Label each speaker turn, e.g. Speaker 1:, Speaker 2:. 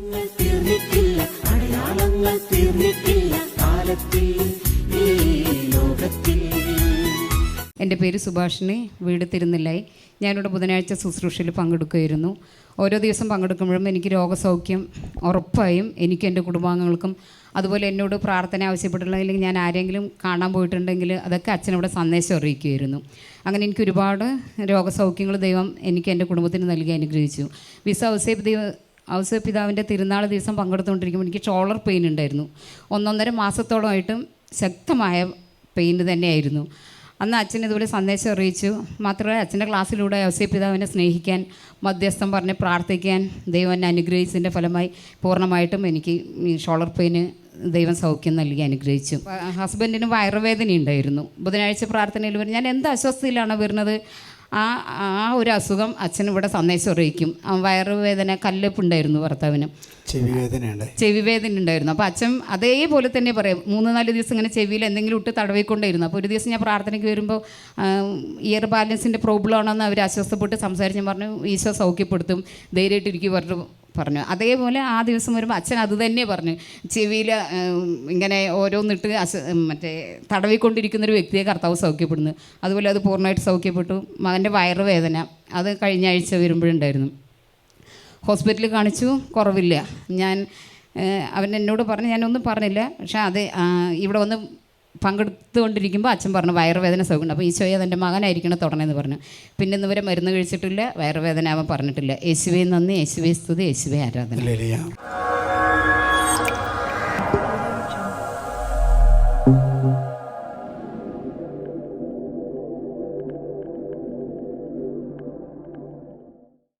Speaker 1: ഈ
Speaker 2: എന്റെ പേര് സുഭാഷിണി വീട് തിരുന്നില്ലായി ഞാനിവിടെ ബുധനാഴ്ച ശുശ്രൂഷയിൽ പങ്കെടുക്കുമായിരുന്നു ഓരോ ദിവസം പങ്കെടുക്കുമ്പോഴും എനിക്ക് രോഗസൗഖ്യം ഉറപ്പായും എനിക്കും എന്റെ കുടുംബാംഗങ്ങൾക്കും അതുപോലെ എന്നോട് പ്രാർത്ഥന ആവശ്യപ്പെട്ടിട്ടുണ്ടെങ്കിൽ ഞാൻ ആരെങ്കിലും കാണാൻ പോയിട്ടുണ്ടെങ്കിൽ അതൊക്കെ അച്ഛനവിടെ സന്ദേശം അറിയിക്കുമായിരുന്നു അങ്ങനെ എനിക്ക് ഒരുപാട് രോഗസൗഖ്യങ്ങൾ ദൈവം എനിക്ക് എന്റെ കുടുംബത്തിന് നൽകി അനുഗ്രഹിച്ചു. വിസ ഔസേബ് ദൈവ ഔസേപ്പ് പിതാവിന്റെ തിരുനാൾ ദിവസം പങ്കെടുത്തുകൊണ്ടിരിക്കുമ്പോൾ എനിക്ക് ഷോളർ പെയിൻ ഉണ്ടായിരുന്നു. ഒന്നൊന്നര മാസത്തോളമായിട്ടും ശക്തമായ പെയിൻ തന്നെയായിരുന്നു. അന്ന് അച്ഛൻ ഇതുപോലെ സന്ദേശം അറിയിച്ചു. മാത്രമല്ല അച്ഛന്റെ ക്ലാസ്സിലൂടെ ഔസേ പിതാവിനെ സ്നേഹിക്കാൻ മധ്യസ്ഥം പറഞ്ഞ് പ്രാർത്ഥിക്കാൻ ദൈവം എന്നെ അനുഗ്രഹിച്ചതിന്റെ ഫലമായി പൂർണമായിട്ടും എനിക്ക് ഷോളർ പെയിന് ദൈവം സൗഖ്യം നൽകി അനുഗ്രഹിച്ചു. ഹസ്ബൻഡിന് വയറുവേദന ഉണ്ടായിരുന്നു ബുധനാഴ്ച പ്രാർത്ഥനയിൽ വരും ഞാൻ എന്ത് അസ്വസ്ഥയിലാണ് വരുന്നത്? ആ ആ ഒരു അസുഖം അച്ഛൻ ഇവിടെ സന്ദേശം അറിയിക്കും. ആ വയറുവേദന കല്ലെപ്പ് ഉണ്ടായിരുന്നു ഭർത്താവിന്.
Speaker 3: ചെവി
Speaker 2: വേദന ഉണ്ടായിരുന്നു. അപ്പോൾ അച്ഛൻ അതേപോലെ തന്നെ പറയും. മൂന്ന് നാല് ദിവസം ഇങ്ങനെ ചെവിയിൽ എന്തെങ്കിലും ഇട്ട് തടവിക്കൊണ്ടായിരുന്നു. അപ്പോൾ ഒരു ദിവസം ഞാൻ പ്രാർത്ഥനയ്ക്ക് വരുമ്പോൾ ഇയർ ബാലൻസിന്റെ പ്രോബ്ലം ആണെന്ന് അവർ അസ്വസ്ഥപ്പെട്ട് സംസാരിച്ച് പറഞ്ഞു ഈശോ സൗഖ്യപ്പെടുത്തും. ധൈര്യമായിട്ടിരിക്കും പറഞ്ഞു പറഞ്ഞു. അതേപോലെ ആ ദിവസം വരുമ്പോൾ അച്ഛൻ അത് തന്നെ പറഞ്ഞു. ചെവിയിൽ ഇങ്ങനെ ഓരോന്നിട്ട് അസ മറ്റേ തടവിക്കൊണ്ടിരിക്കുന്നൊരു വ്യക്തിയെ കർത്താവ് സൗഖ്യപ്പെടുന്നു. അതുപോലെ അത് പൂർണമായിട്ട് സൗഖ്യപ്പെട്ടു. മകന്റെ വയറുവേദന അത് കഴിഞ്ഞ ആഴ്ച വരുമ്പോഴുണ്ടായിരുന്നു. ഹോസ്പിറ്റലിൽ കാണിച്ചു കുറവില്ല. ഞാൻ അവൻ എന്നോട് പറഞ്ഞു ഞാനൊന്നും പറഞ്ഞില്ല. പക്ഷേ അത് ഇവിടെ വന്ന് പങ്കെടുത്തുകൊണ്ടിരിക്കുമ്പോൾ അച്ഛൻ പറഞ്ഞു വയറുവേദന സുഖമുണ്ട് അപ്പോൾ ഈശോയെ അതെന്റെ മകനായിരിക്കണം തുടങ്ങുന്നത് പറഞ്ഞു. പിന്നെ ഇന്ന് വരെ മരുന്ന് കഴിച്ചിട്ടില്ല വയറുവേദന അവൻ പറഞ്ഞിട്ടില്ല. യേശുവേ നന്ദി യേശുവേ സ്തുതി യേശുവേ ആരാധന.